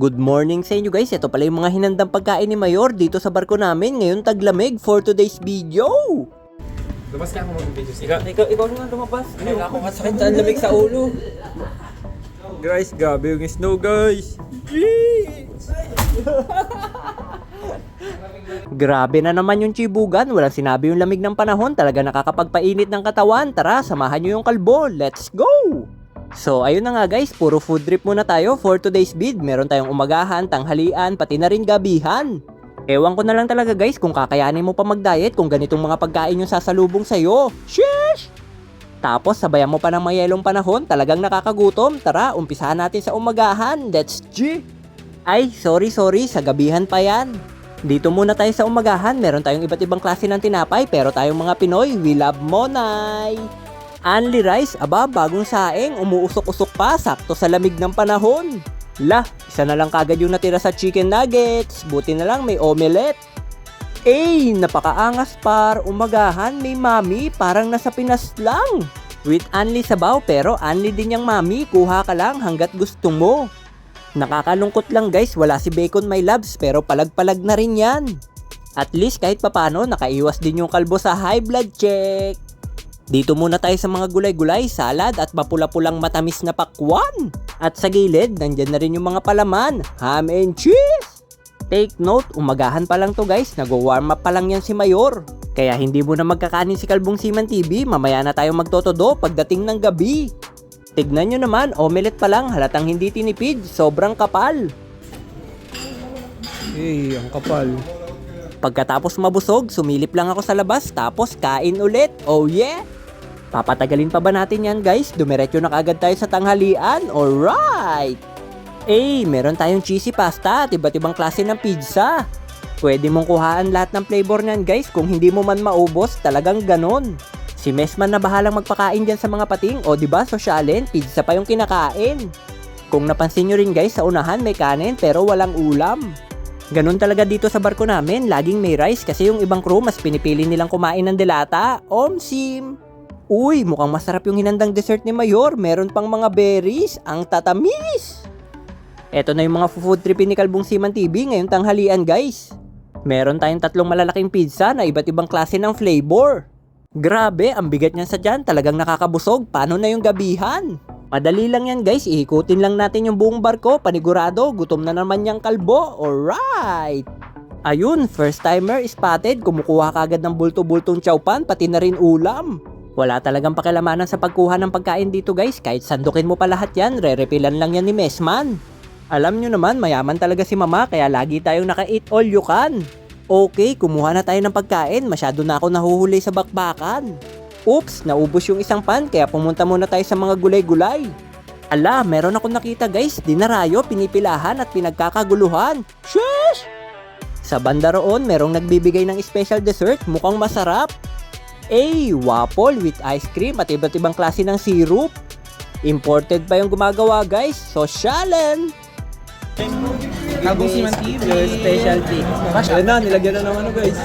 Good morning sa inyo guys. Ito pala yung mga hinandang pagkain ni Mayor dito sa barko namin ngayon taglamig for today's video. Lumabas ka ako mag-video Ikaw, ikaw, ikaw naman lumabas. Ay, ako kasakit sa lamig sa ulo. Guys, gabi yung snow guys. Grabe na naman yung chibugan. Walang sinabi yung lamig ng panahon. Talaga nakakapagpainit ng katawan. Tara, samahan nyo yung kalbo. Let's go! So, ayun na nga guys. Puro food trip muna tayo for today's bid. Meron tayong umagahan, tanghalian, pati na rin gabihan. Ewan ko na lang talaga guys kung kakayanin mo pa mag-diet kung ganitong mga pagkain yung sasalubong sa'yo. Sheesh! Tapos sabayan mo pa ng mayelong panahon, talagang nakakagutom. Tara, umpisahan natin sa umagahan. Let's G! Ay, sorry, sorry, sa gabihan pa yan. Dito muna tayo sa umagahan, meron tayong iba't ibang klase ng tinapay pero tayong mga Pinoy, we love Monay. Only rice, aba, bagong saing, umuusok-usok pa, sakto sa lamig ng panahon. La, isa na lang kagad yung natira sa chicken nuggets, buti na lang may omelette. Eh, napakaangas par, umagahan, may mami, parang nasa Pinas lang. With only sabaw pero only din yung mami, kuha ka lang hanggat gusto mo. Nakakalungkot lang guys, wala si Bacon My Loves pero palag-palag na rin yan. At least kahit papano, nakaiwas din yung kalbo sa high blood check. Dito muna tayo sa mga gulay-gulay, salad at mapula-pulang matamis na pakwan. At sa gilid, nandyan na rin yung mga palaman, ham and cheese. Take note, umagahan pa lang to guys, nag-warm up pa lang yan si Mayor. Kaya hindi mo na magkakanin si Kalbong Siman TV, mamaya na tayo magtotodo pagdating ng gabi. Tignan nyo naman, omelette pa lang, halatang hindi tinipid, sobrang kapal. Hey, ang kapal. Pagkatapos mabusog, sumilip lang ako sa labas, tapos kain ulit, oh yeah! Papatagalin pa ba natin yan guys? Dumiretso na kaagad tayo sa tanghalian, alright! Eh, meron tayong cheesy pasta at iba't ibang klase ng pizza. Pwede mong kuhaan lahat ng flavor niyan guys kung hindi mo man maubos, talagang ganon. Si Mesman na bahalang magpakain dyan sa mga pating o di ba sosyalin, pizza pa yung kinakain. Kung napansin nyo rin guys, sa unahan may kanin pero walang ulam. Ganon talaga dito sa barko namin, laging may rice kasi yung ibang crew mas pinipili nilang kumain ng delata. Omsim! Uy, mukhang masarap yung hinandang dessert ni Mayor. Meron pang mga berries. Ang tatamis! Eto na yung mga food trip ni Kalbong Siman TV ngayong tanghalian guys. Meron tayong tatlong malalaking pizza na iba't ibang klase ng flavor. Grabe, ang bigat niyan sa dyan. Talagang nakakabusog. Paano na yung gabihan? Madali lang yan guys. Iikutin lang natin yung buong barko. Panigurado, gutom na naman yung kalbo. Alright! Ayun, first timer spotted. Kumukuha kagad ng bulto-bultong chowpan, pati na rin ulam. Wala talagang pakilamanan sa pagkuha ng pagkain dito guys. Kahit sandukin mo pa lahat yan, re-repilan lang yan ni Mesman. Alam nyo naman, mayaman talaga si mama kaya lagi tayong naka-eat all you can. Okay, kumuha na tayo ng pagkain. Masyado na ako nahuhuli sa bakbakan. Oops, naubos yung isang pan kaya pumunta muna tayo sa mga gulay-gulay. Ala, meron ako nakita guys, dinarayo, pinipilahan at pinagkakaguluhan. Sheesh! Sa banda roon, merong nagbibigay ng special dessert, mukhang masarap. Eh, waffle with ice cream at iba't ibang klase ng syrup. Imported pa yung gumagawa guys, sosyalan! Kalbong Siman TV. Your specialty. Ayan na, nilagyan na naman guys.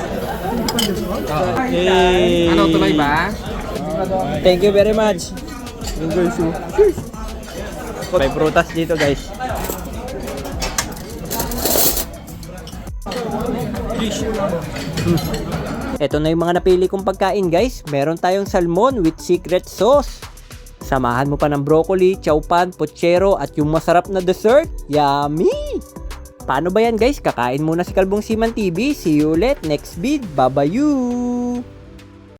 Hey. Ano, tuloy ba? Thank you very much. Yung guys, oh. May prutas dito guys. Ito na yung mga napili kong pagkain guys. Meron tayong salmon with secret sauce. Samahan mo pa ng broccoli, chowpan, pochero at yung masarap na dessert. Yummy! Paano ba yan guys? Kakain muna si Kalbong Siman TV. See you ulit next vid. Bye-bye!